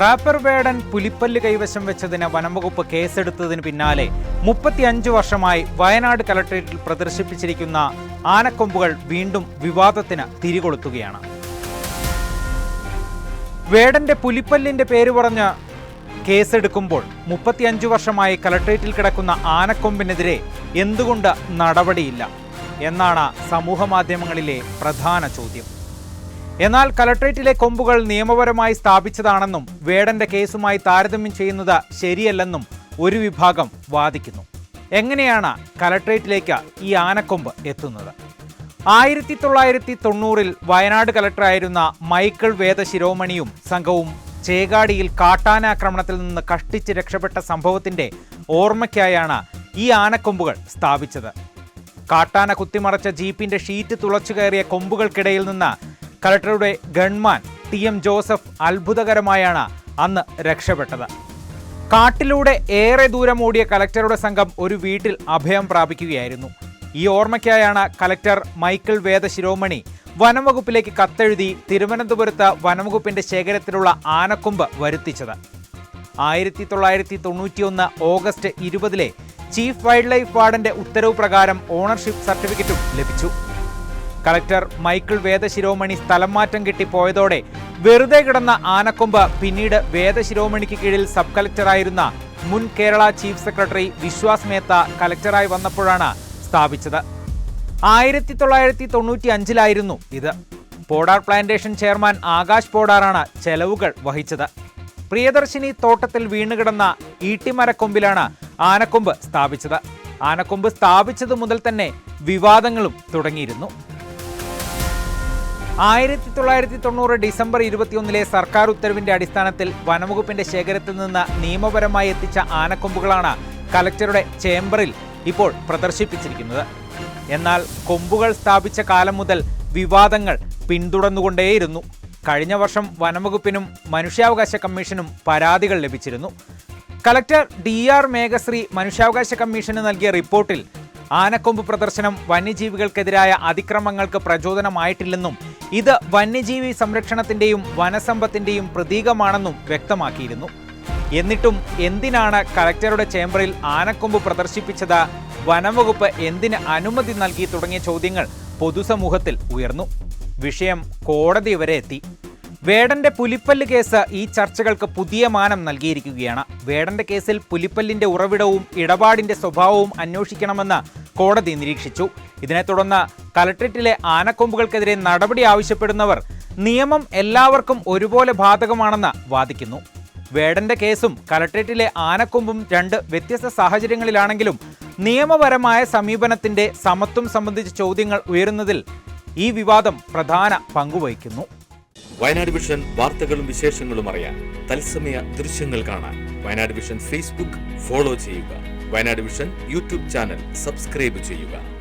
Wrapper വേടൻ പുലിപ്പല്ല് കൈവശം വെച്ചതിന് വനംവകുപ്പ് കേസെടുത്തതിന് പിന്നാലെ മുപ്പത്തിയഞ്ച് വർഷമായി വയനാട് കലക്ട്രേറ്റിൽ പ്രദർശിപ്പിച്ചിരിക്കുന്ന ആനക്കൊമ്പുകൾ വീണ്ടും വിവാദത്തിന് തിരികൊളുത്തുകയാണ്. വേടന്റെ പുലിപ്പല്ലിന്റെ പേര് പറഞ്ഞ് കേസെടുക്കുമ്പോൾ മുപ്പത്തിയഞ്ചു വർഷമായി കലക്ട്രേറ്റിൽ കിടക്കുന്ന ആനക്കൊമ്പിനെതിരെ എന്തുകൊണ്ട് നടപടിയില്ല? എന്നാണ് സമൂഹമാധ്യമങ്ങളിലെ പ്രധാന ചോദ്യം. എന്നാൽ കലക്ട്രേറ്റിലെ കൊമ്പുകൾ നിയമപരമായി സ്ഥാപിച്ചതാണെന്നും വേടന്റെ കേസുമായി താരതമ്യം ചെയ്യുന്നത് ശരിയല്ലെന്നും ഒരു വിഭാഗം വാദിക്കുന്നു. എങ്ങനെയാണ് കലക്ട്രേറ്റിലേക്ക് ഈ ആനക്കൊമ്പ് എത്തുന്നത്? ആയിരത്തി തൊള്ളായിരത്തി തൊണ്ണൂറിൽ വയനാട് കലക്ടറായിരുന്ന മൈക്കിൾ വേദശിരോമണിയും സംഘവും ചേകാടിയിൽ കാട്ടാനാക്രമണത്തിൽ നിന്ന് കഷ്ടിച്ച് രക്ഷപ്പെട്ട സംഭവത്തിന്റെ ഓർമ്മയ്ക്കായാണ് ഈ ആനക്കൊമ്പുകൾ സ്ഥാപിച്ചത്. കാട്ടാന കുത്തിമറച്ച ജീപ്പിന്റെ ഷീറ്റ് തുളച്ചു കയറിയ കൊമ്പുകൾക്കിടയിൽ നിന്ന് കളക്ടറുടെ ഗൺമാൻ ടി എം ജോസഫ് അത്ഭുതകരമായാണ് അന്ന് രക്ഷപ്പെട്ടത്. കാട്ടിലൂടെ ഏറെ ദൂരം ഓടിയ കലക്ടറുടെ സംഘം ഒരു വീട്ടിൽ അഭയം പ്രാപിക്കുകയായിരുന്നു. ഈ ഓർമ്മയ്ക്കായാണ് കലക്ടർ മൈക്കിൾ വേദശിരോമണി വനംവകുപ്പിലേക്ക് കത്തെഴുതി തിരുവനന്തപുരത്ത് വനംവകുപ്പിന്റെ ശേഖരത്തിലുള്ള ആനക്കൊമ്പ് വരുത്തിച്ചത്. ആയിരത്തി തൊള്ളായിരത്തി തൊണ്ണൂറ്റിയൊന്ന് ഓഗസ്റ്റ് ഇരുപതിലെ ചീഫ് വൈൽഡ് ലൈഫ് വാർഡന്റെ ഉത്തരവ് പ്രകാരം ഓണർഷിപ്പ് സർട്ടിഫിക്കറ്റും ലഭിച്ചു. കളക്ടർ മൈക്കിൾ വേദശിരോമണി സ്ഥലം മാറ്റം കിട്ടി പോയതോടെ വെറുതെ കിടന്ന ആനക്കൊമ്പ് പിന്നീട് വേദശിരോമണിക്ക് കീഴിൽ സബ് കളക്ടറായിരുന്ന മുൻ കേരള ചീഫ് സെക്രട്ടറി വിശ്വാസ് മേത്ത കളക്ടറായി വന്നപ്പോഴാണ് സ്ഥാപിച്ചത്. ആയിരത്തി തൊള്ളായിരത്തി തൊണ്ണൂറ്റി അഞ്ചിലായിരുന്നു ഇത്. പോഡാർ പ്ലാന്റേഷൻ ചെയർമാൻ ആകാശ് പോഡാറാണ് ചെലവുകൾ വഹിച്ചത്. പ്രിയദർശിനി തോട്ടത്തിൽ വീണുകിടന്ന ഈട്ടിമരക്കൊമ്പിലാണ് ആനക്കൊമ്പ് സ്ഥാപിച്ചത്. ആനക്കൊമ്പ് സ്ഥാപിച്ചത് മുതൽ തന്നെ വിവാദങ്ങളും തുടങ്ങിയിരുന്നു. ആയിരത്തി തൊള്ളായിരത്തി തൊണ്ണൂറ് ഡിസംബർ ഇരുപത്തിയൊന്നിലെ സർക്കാർ ഉത്തരവിന്റെ അടിസ്ഥാനത്തിൽ വനംവകുപ്പിന്റെ ശേഖരത്തിൽ നിന്ന് നിയമപരമായി എത്തിച്ച ആനക്കൊമ്പുകളാണ് കലക്ടറുടെ ചേംബറിൽ ഇപ്പോൾ പ്രദർശിപ്പിച്ചിരിക്കുന്നത്. എന്നാൽ കൊമ്പുകൾ സ്ഥാപിച്ച കാലം മുതൽ വിവാദങ്ങൾ പിന്തുടർന്നുകൊണ്ടേയിരുന്നു. കഴിഞ്ഞ വർഷം വനംവകുപ്പിനും മനുഷ്യാവകാശ കമ്മീഷനും പരാതികൾ ലഭിച്ചിരുന്നു. കലക്ടർ ഡി ആർ മേഘശ്രീ മനുഷ്യാവകാശ കമ്മീഷന് നൽകിയ റിപ്പോർട്ടിൽ ആനക്കൊമ്പ് പ്രദർശനം വന്യജീവികൾക്കെതിരായ അതിക്രമങ്ങൾക്ക് പ്രചോദനമായിട്ടില്ലെന്നും ഇത് വന്യജീവി സംരക്ഷണത്തിന്റെയും വനസമ്പത്തിന്റെയും പ്രതീകമാണെന്നും വ്യക്തമാക്കിയിരുന്നു. എന്നിട്ടും എന്തിനാണ് കളക്ടറുടെ ചേംബറിൽ ആനക്കൊമ്പ് പ്രദർശിപ്പിച്ചത്? വനംവകുപ്പ് എന്തിന് അനുമതി നൽകി തുടങ്ങിയ ചോദ്യങ്ങൾ പൊതുസമൂഹത്തിൽ ഉയർന്നു. വിഷയം കോടതി വരെ എത്തി. വേടന്റെ പുലിപ്പല്ല് കേസ് ഈ ചർച്ചകൾക്ക് പുതിയ മാനം നൽകിയിരിക്കുകയാണ്. വേടന്റെ കേസിൽ പുലിപ്പല്ലിന്റെ ഉറവിടവും ഇടപാടിന്റെ സ്വഭാവവും അന്വേഷിക്കണമെന്ന് കോടതി നിരീക്ഷിച്ചു. ഇതിനെ തുടർന്ന് കലക്ട്രേറ്റിലെ ആനക്കൊമ്പുകൾക്കെതിരെ നടപടി ആവശ്യപ്പെടുന്നവർ നിയമം എല്ലാവർക്കും ഒരുപോലെ ബാധകമാണെന്ന് വാദിക്കുന്നു. വേടന്റെ കേസും കലക്ട്രേറ്റിലെ ആനക്കൊമ്പും രണ്ട് വ്യത്യസ്ത സാഹചര്യങ്ങളിലാണെങ്കിലും നിയമപരമായ സമീപനത്തിന്റെ സമത്വം സംബന്ധിച്ച ചോദ്യങ്ങൾ ഉയരുന്നതിൽ ഈ വിവാദം പ്രധാന പങ്കുവഹിക്കുന്നു. വയനാട് വിഷൻ വാർത്തകളും വിശേഷങ്ങളും അറിയാൻ തത്സമയ ദൃശ്യങ്ങൾ കാണാൻ വയനാട് വിഷൻ ഫേസ്ബുക്ക് ഫോളോ ചെയ്യുക. Wayanad vision YouTube channel subscribe ചെയ്യുക.